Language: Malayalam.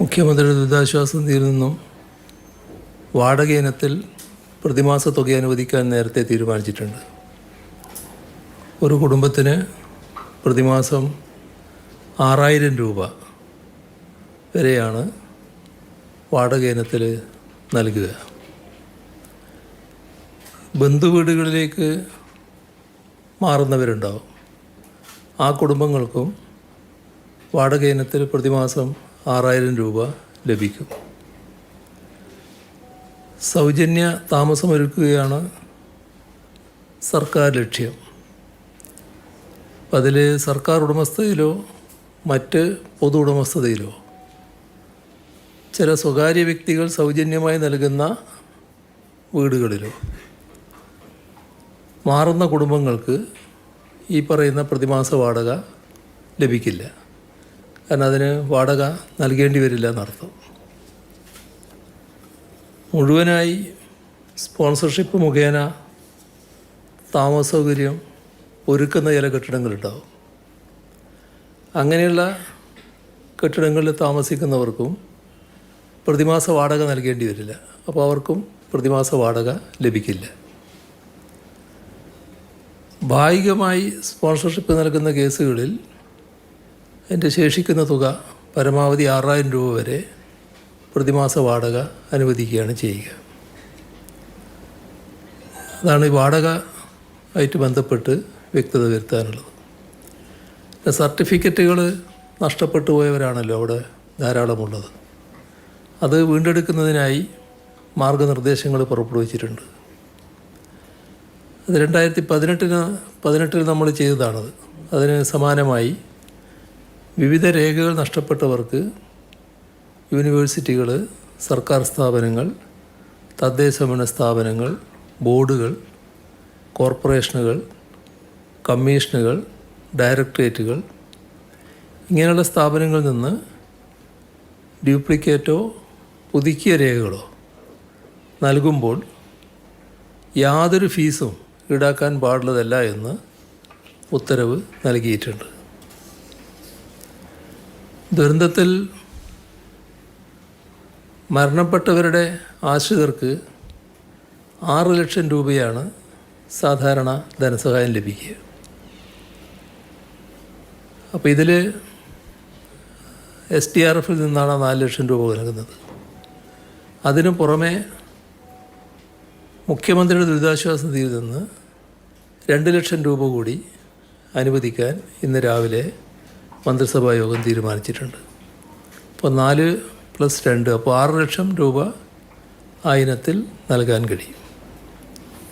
മുഖ്യമന്ത്രിയുടെ ദുരിതാശ്വാസ നിധിയിൽ നിന്നും വാടക ഇനത്തിൽ പ്രതിമാസ തുക അനുവദിക്കാൻ നേരത്തെ തീരുമാനിച്ചിട്ടുണ്ട്. ഒരു കുടുംബത്തിന് പ്രതിമാസം ആറായിരം രൂപ വരെയാണ് വാടക ഇനത്തിൽ നൽകുക. ബന്ധുവീടുകളിലേക്ക് മാറുന്നവരുണ്ടാവും. ആ കുടുംബങ്ങൾക്കും വാടക ഇനത്തിൽ പ്രതിമാസം ആറായിരം രൂപ ലഭിക്കും. സൗജന്യ താമസമൊരുക്കുകയാണ് സർക്കാർ ലക്ഷ്യം. അതിൽ സർക്കാർ ഉടമസ്ഥതയിലോ മറ്റ് പൊതു ഉടമസ്ഥതയിലോ ചില സ്വകാര്യ വ്യക്തികൾ സൗജന്യമായി നൽകുന്ന വീടുകളിലോ മാറുന്ന കുടുംബങ്ങൾക്ക് ഈ പറയുന്ന പ്രതിമാസ വാടക ലഭിക്കില്ല. കാരണം അതിന് വാടക നൽകേണ്ടി വരില്ല എന്നർത്ഥം. മുഴുവനായി സ്പോൺസർഷിപ്പ് മുഖേന താമസ സൗകര്യം ഒരുക്കുന്ന ചില കെട്ടിടങ്ങളുണ്ടാവും അങ്ങനെയുള്ള കെട്ടിടങ്ങളിൽ താമസിക്കുന്നവർക്കും പ്രതിമാസ വാടക നൽകേണ്ടി വരില്ല. അപ്പോൾ അവർക്കും പ്രതിമാസ വാടക ലഭിക്കില്ല. ഭാഗികമായി സ്പോൺസർഷിപ്പ് നൽകുന്ന കേസുകളിൽ എന്റെ ശേഷിക്കുന്ന തുക പരമാവധി ആറായിരം രൂപ വരെ പ്രതിമാസ വാടക അനുവദിക്കുകയാണ് ചെയ്യുക. അതാണ് ഈ വാടക ആയിട്ട് ബന്ധപ്പെട്ട് വ്യക്തത വരുത്താനുള്ളത്. സർട്ടിഫിക്കറ്റുകൾ നഷ്ടപ്പെട്ടു പോയവരാണല്ലോ അവിടെ ധാരാളമുള്ളത്. അത് വീണ്ടെടുക്കുന്നതിനായി മാർഗനിർദ്ദേശങ്ങൾ പുറപ്പെടുവിച്ചിട്ടുണ്ട് അത് രണ്ടായിരത്തി പതിനെട്ടിന് പതിനെട്ടിൽ നമ്മൾ ചെയ്തതാണത്. അതിന് സമാനമായി വിവിധ രേഖകൾ നഷ്ടപ്പെട്ടവർക്ക് യൂണിവേഴ്സിറ്റികൾ സർക്കാർ സ്ഥാപനങ്ങൾ തദ്ദേശഭരണ സ്ഥാപനങ്ങൾ ബോർഡുകൾ കോർപ്പറേഷനുകൾ കമ്മീഷനുകൾ ഡയറക്ടറേറ്റുകൾ. ഇങ്ങനെയുള്ള സ്ഥാപനങ്ങളിൽ നിന്ന് ഡ്യൂപ്ലിക്കേറ്റോ പുതുക്കിയ രേഖകളോ നൽകുമ്പോൾ യാതൊരു ഫീസും ഈടാക്കാൻ പാടുള്ളതല്ല എന്ന് ഉത്തരവ് നൽകിയിട്ടുണ്ട്. ദുരന്തത്തിൽ മരണപ്പെട്ടവരുടെ ആശ്രിതർക്ക് ആറ് ലക്ഷം രൂപയാണ് സാധാരണ ധനസഹായം ലഭിക്കുക. അപ്പോൾ ഇതിൽ എസ് ടി ആർ എഫിൽ നിന്നാണ് നാല് ലക്ഷം രൂപ നൽകുന്നത്. അതിനു പുറമെ മുഖ്യമന്ത്രിയുടെ ദുരിതാശ്വാസ നിധിയിൽ നിന്ന് രണ്ട് ലക്ഷം രൂപ കൂടി അനുവദിക്കാൻ ഇന്ന് രാവിലെ മന്ത്രിസഭാ യോഗം തീരുമാനിച്ചിട്ടുണ്ട്. അപ്പോൾ നാല് പ്ലസ് രണ്ട് അപ്പോൾ ആറ് ലക്ഷം രൂപ ആ ഇനത്തിൽ നൽകാൻ കഴിയും.